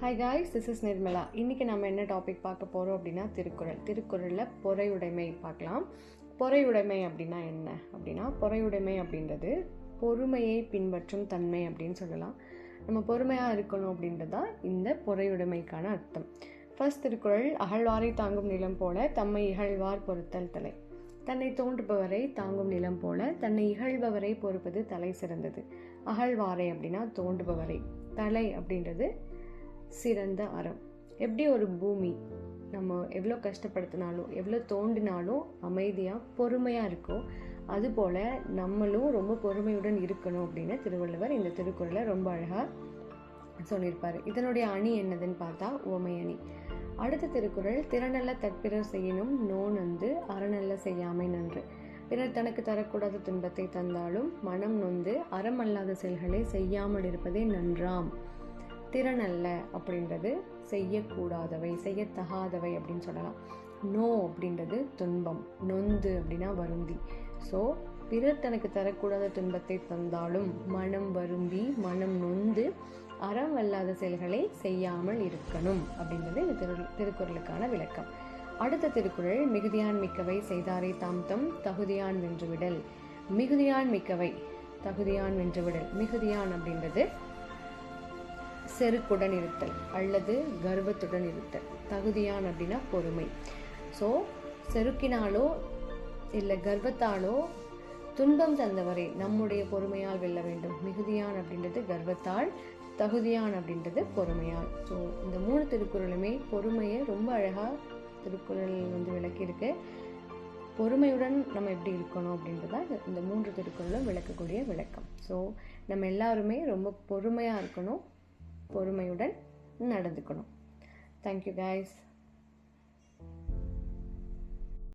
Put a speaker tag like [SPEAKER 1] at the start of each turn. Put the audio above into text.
[SPEAKER 1] Hi guys this is Nirmala இன்றைக்கி நம்ம என்ன டாபிக் பார்க்க போகிறோம் அப்படின்னா திருக்குறள். திருக்குறளில் பொறையுடைமை பார்க்கலாம். பொறையுடைமை அப்படின்னா என்ன? அப்படின்னா பொறையுடைமை அப்படின்றது பொறுமையை பின்பற்றும் தன்மை அப்படின்னு சொல்லலாம். நம்ம பொறுமையாக இருக்கணும் அப்படின்றது தான் இந்த பொறையுடைமைக்கான அர்த்தம். ஃபர்ஸ்ட் திருக்குறள் அகழ்வாரை தாங்கும் நிலம் போல தம்மை இகழ்வார் பொறுத்தல் தலை. தன்னை தோன்றுபவரை தாங்கும் நிலம் போல தன்னை இகழ்பவரை பொறுப்பது தலை சிறந்தது. அகழ்வாரை அப்படின்னா தோன்றுபவரை. தலை அப்படின்றது சிறந்த அறம். எப்படி ஒரு பூமி நம்ம எவ்வளோ கஷ்டப்படுத்தினாலும் எவ்வளோ தோண்டினாலும் அமைதியாக பொறுமையாக இருக்கோ அதுபோல் நம்மளும் ரொம்ப பொறுமையுடன் இருக்கணும் அப்படின்னு திருவள்ளுவர் இந்த திருக்குறளை ரொம்ப அழகாக சொல்லியிருப்பார். இதனுடைய அணி என்னதுன்னு பார்த்தா ஓமை அணி. அடுத்த திருக்குறள் திறனல்ல தற்பிறர் செய்யணும் நொந்து அறநல்ல செய்யாமை நன்று. பிறர் தனக்கு தரக்கூடாத துன்பத்தை தந்தாலும் மனம் நொந்து அறமல்லாத செயல்களை செய்யாமல் இருப்பதே நன்றாம். திறனல்ல அப்படின்றது செய்யக்கூடாதவை செய்யத்தகாதவை அப்படின்னு சொல்லலாம். நோ அப்படின்றது துன்பம். நொந்து அப்படின்னா வருந்தி. ஸோ பிறர் தனக்கு தரக்கூடாத துன்பத்தை தந்தாலும் மனம் வருந்தி மனம் நொந்து அறம் வல்லாத செயல்களை செய்யாமல் இருக்கணும் அப்படின்றது இந்த திரு திருக்குறளுக்கான விளக்கம். அடுத்த திருக்குறள் மிகுதியான் மிக்கவை செய்தாரை தாம் தம் தகுதியான் வென்றுவிடல் மிகுதியான் மிக்கவை தகுதியான் வென்றுவிடல் மிகுதியான் அப்படின்றது செருக்குடன் இருத்தல் அல்லது கர்வத்துடன் இருத்தல் தகுதியான் அப்படின்னா பொறுமை. ஸோ செருக்கினாலோ இல்லை கர்வத்தாலோ துன்பம் தந்தவரை நம்முடைய பொறுமையால் வெல்ல வேண்டும். மிகுதியான் அப்படின்றது கர்வத்தால் தகுதியான் அப்படின்றது பொறுமையால். ஸோ இந்த மூணு திருக்குறளுமே பொறுமையை ரொம்ப அழகாக திருக்குறள் வந்து விளக்கியிருக்கு. பொறுமையுடன் நம்ம எப்படி இருக்கணும் அப்படின்றத இந்த மூன்று திருக்குறளும் விளக்கக்கூடிய விளக்கம். ஸோ நம்ம எல்லாருமே ரொம்ப பொறுமையாக இருக்கணும். பொறுமையுடன் நடந்துக்கணும். Thank you guys